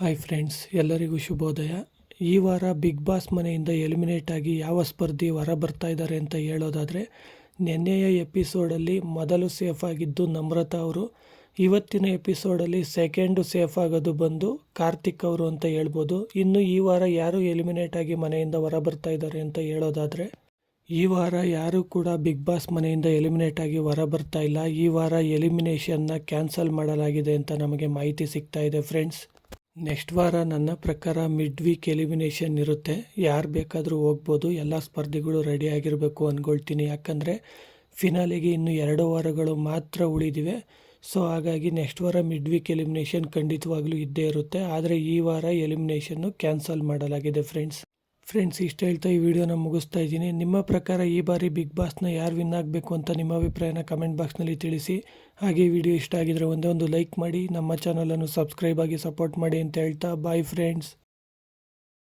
Hi friends, ಎಲ್ಲರಿಗೂ ಶುಭೋದಯ. ಈ ವಾರ ಬಿಗ್ ಬಾಸ್ ಮನೆಯಿಂದ ಎಲಿಮಿನೇಟ್ ಆಗಿ ಯಾವ ಸ್ಪರ್ಧಿ ಹೊರ ಬರ್ತಾ ಇದ್ದಾರೆ ಅಂತ ಹೇಳೋದಾದರೆ, ನಿನ್ನೆಯ ಎಪಿಸೋಡಲ್ಲಿ ಮೊದಲು ಸೇಫ್ ಆಗಿದ್ದು ನಮ್ರತಾ ಅವರು, ಇವತ್ತಿನ ಎಪಿಸೋಡಲ್ಲಿ ಸೆಕೆಂಡು ಸೇಫ್ ಆಗೋದು ಬಂದು ಕಾರ್ತಿಕ್ ಅವರು ಅಂತ ಹೇಳ್ಬೋದು. ಇನ್ನು ಈ ವಾರ ಯಾರು ಎಲಿಮಿನೇಟ್ ಆಗಿ ಮನೆಯಿಂದ ಹೊರ ಬರ್ತಾ ಇದ್ದಾರೆ ಅಂತ ಹೇಳೋದಾದರೆ, ಈ ವಾರ ಯಾರು ಕೂಡ ಬಿಗ್ ಬಾಸ್ ಮನೆಯಿಂದ ಎಲಿಮಿನೇಟ್ ಆಗಿ ಹೊರ ಬರ್ತಾ ಇಲ್ಲ. ಈ ವಾರ ಎಲಿಮಿನೇಷನ್ನ ಕ್ಯಾನ್ಸಲ್ ಮಾಡಲಾಗಿದೆ ಅಂತ ನಮಗೆ ಮಾಹಿತಿ ಸಿಗ್ತಾ ಇದೆ ಫ್ರೆಂಡ್ಸ್. ನೆಕ್ಸ್ಟ್ ವಾರ ನನ್ನ ಪ್ರಕಾರ ಮಿಡ್ ವೀಕ್ ಎಲಿಮಿನೇಷನ್ ಇರುತ್ತೆ. ಯಾರು ಬೇಕಾದರೂ ಹೋಗ್ಬೋದು, ಎಲ್ಲ ಸ್ಪರ್ಧಿಗಳು ರೆಡಿ ಆಗಿರಬೇಕು ಅಂದ್ಕೊಳ್ತೀನಿ ಯಾಕಂದರೆ ಫಿನಾಲಿಗೆ ಇನ್ನು ಎರಡು ವಾರಗಳು ಮಾತ್ರ ಉಳಿದಿವೆ. ಸೊ ಹಾಗಾಗಿ ನೆಕ್ಸ್ಟ್ ವಾರ ಮಿಡ್ ವೀಕ್ ಎಲಿಮಿನೇಷನ್ ಖಂಡಿತವಾಗ್ಲೂ ಇದ್ದೇ ಇರುತ್ತೆ. ಆದರೆ ಈ ವಾರ ಎಲಿಮಿನೇಷನ್ನು ಕ್ಯಾನ್ಸಲ್ ಮಾಡಲಾಗಿದೆ ಫ್ರೆಂಡ್ಸ್ ಫ್ರೆಂಡ್ಸ್, ಇಷ್ಟ ಹೇಳ್ತಾ ಈ ವಿಡಿಯೋನ ಮುಗಿಸ್ತಾ ಇದ್ದೀನಿ. ನಿಮ್ಮ ಪ್ರಕಾರ ಈ ಬಾರಿ ಬಿಗ್ ಬಾಸ್ನ ಯಾರು ವಿನ್ ಆಗಬೇಕು ಅಂತ ನಿಮ್ಮ ಅಭಿಪ್ರಾಯನ ಕಮೆಂಟ್ ಬಾಕ್ಸ್ನಲ್ಲಿ ತಿಳಿಸಿ. ಹಾಗೆ ವಿಡಿಯೋ ಇಷ್ಟ ಆಗಿದರೆ ಒಂದೇ ಒಂದು ಲೈಕ್ ಮಾಡಿ. ನಮ್ಮ ಚಾನಲನ್ನು ಸಬ್ಸ್ಕ್ರೈಬ್ ಆಗಿ ಸಪೋರ್ಟ್ ಮಾಡಿ ಅಂತ ಹೇಳ್ತಾ, ಬಾಯ್ ಫ್ರೆಂಡ್ಸ್.